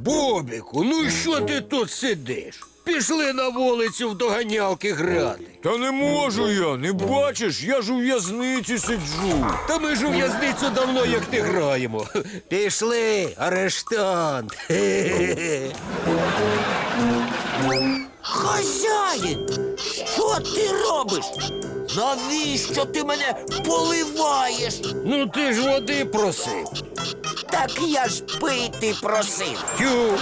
Бобіку, ну що ти тут сидиш? Пішли на вулицю в доганялки грати. Та не можу я, не бачиш, я ж у в'язниці сиджу. Та ми ж у в'язницю давно як не граємо. Пішли, арештант. Хе-хе-хе. Хазяїн, що ти робиш? Навіщо ти мене поливаєш? Ну ти ж води просив. Так я ж пити просив. Тю.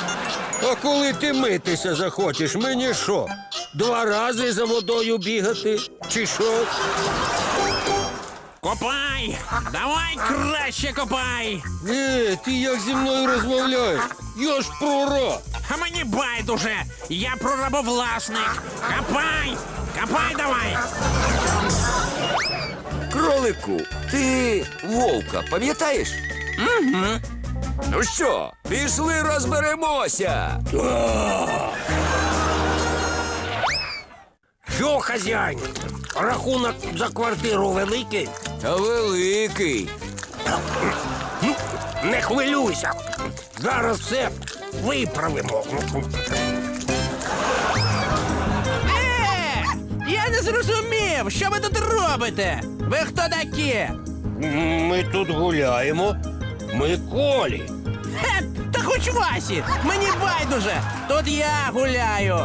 А коли ти митися захочеш, мені що? Два рази за водою бігати? Чи що? Копай! Давай краще копай! Е, ти як зі мною розмовляєш? Я ж прораб. А мені байдуже! Я прорабовласник! Копай! Копай давай! Кролику, ти вовка, пам'ятаєш? Угу. Ну що, пішли розберемося. Що, хазяїн? Рахунок за квартиру великий? Та великий. Не хвилюйся. Зараз все виправимо. Е! Я не зрозумів, що ви тут робите? Ви хто такі? Ми тут гуляємо. Ми колі. Хе, та хоч Васі! Мені байдуже! Тут я гуляю!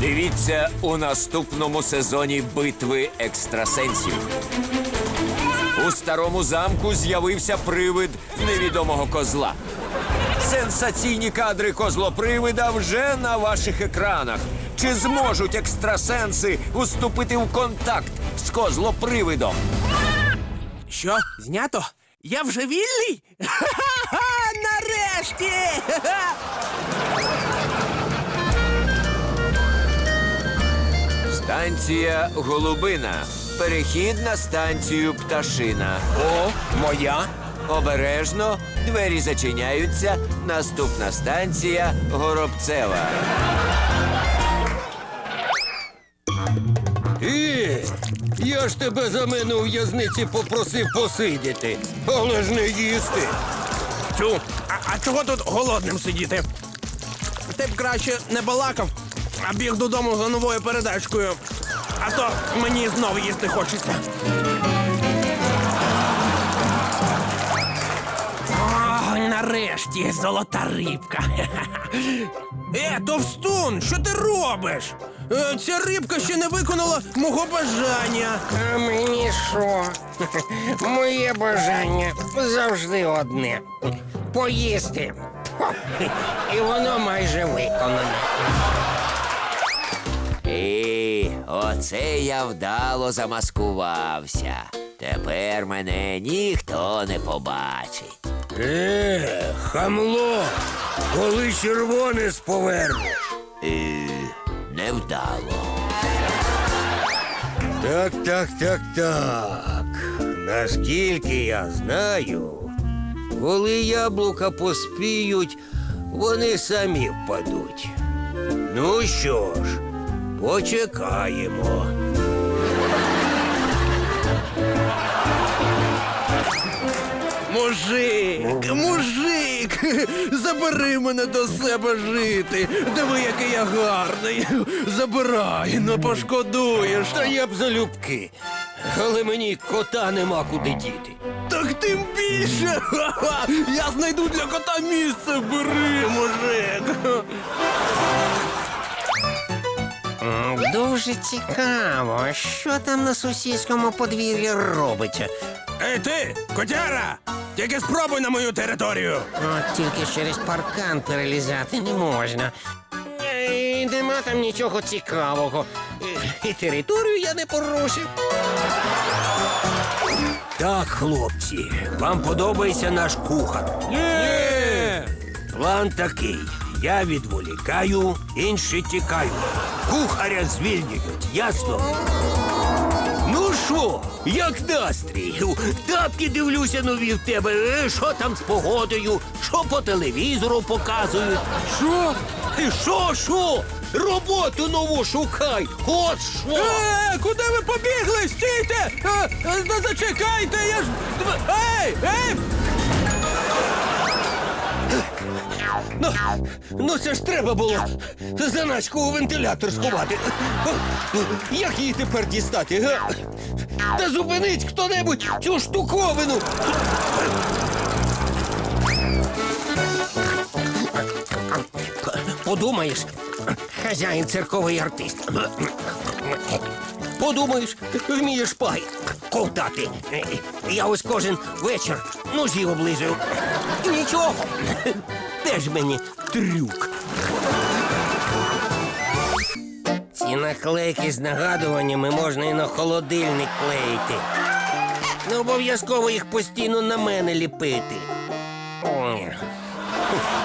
Дивіться у наступному сезоні битви екстрасенсів. У старому замку з'явився привид невідомого козла. Сенсаційні кадри козлопривида вже на ваших екранах. Чи зможуть екстрасенси уступити в контакт з козлопривидом? Що, знято? Я вже вільний? Ха-ха-ха! Нарешті! Ха-ха! Станція Голубина. Перехід на станцію Пташина. О, моя. Обережно, двері зачиняються. Наступна станція Горобцева. Е, я ж тебе за мене у в'язниці попросив посидіти, але ж не їсти. Тю, а, а чого тут голодним сидіти? Ти б краще не балакав, а біг додому за новою передачкою. А то мені знову їсти хочеться. О, нарешті золота рибка. Е, товстун, що ти робиш? Е, ця рибка ще не виконала мого бажання. А мені що? Моє бажання завжди одне поїсти. Хо, І воно майже виконане. Оце я вдало замаскувався. Тепер мене ніхто не побачить. Е, хамло, коли червоне сповернеш. І невдало. Так, так, так, так. Наскільки я знаю, коли яблука поспіють, вони самі впадуть. Ну що ж, почекаємо. Мужик, мужик, забери мене до себе жити. Диви, який я гарний. Забирай, не пошкодуєш. Та я б залюбки. Але мені кота нема куди діти. Так тим більше. Я знайду для кота місце. Бери, мужик. Дуже цікаво, що там на сусідському подвір'ї робиться. Ей ти, котяра! Тільки спробуй на мою територію. От тільки через паркан перелізати не можна. Нема там нічого цікавого. І територію я не порушив. Так, хлопці, вам подобається наш кухар. Ні! План такий. Я відволікаю, інші тікають. Кухаря звільнюють, ясно? Ну що? Як настрій? Тапки дивлюся нові в тебе. Е, Що там з погодою? Що по телевізору показують? Що? Ти що, що? Роботу нову шукай! От що! Е, куди ви побігли? Стійте! Е, е, ну, зачекайте, я ж. Ей! Ей! Ну, ну це ж треба було заначку у вентилятор сховати. Як її тепер дістати? Га? Та зупинить хто-небудь цю штуковину. Подумаєш, хазяїн цирковий артист. Подумаєш, вмієш пай. Ковтати. Я ось кожен вечір ножі облизую. Нічого теж мені трюк. Ці наклейки з нагадуваннями можна і на холодильник клеїти. Не обов'язково їх постійно на мене ліпити.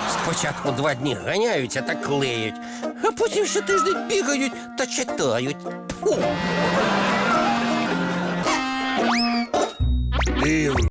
Спочатку два дні ганяються та клеють, а потім щотиждень бігають та читають. Фу. Дивно.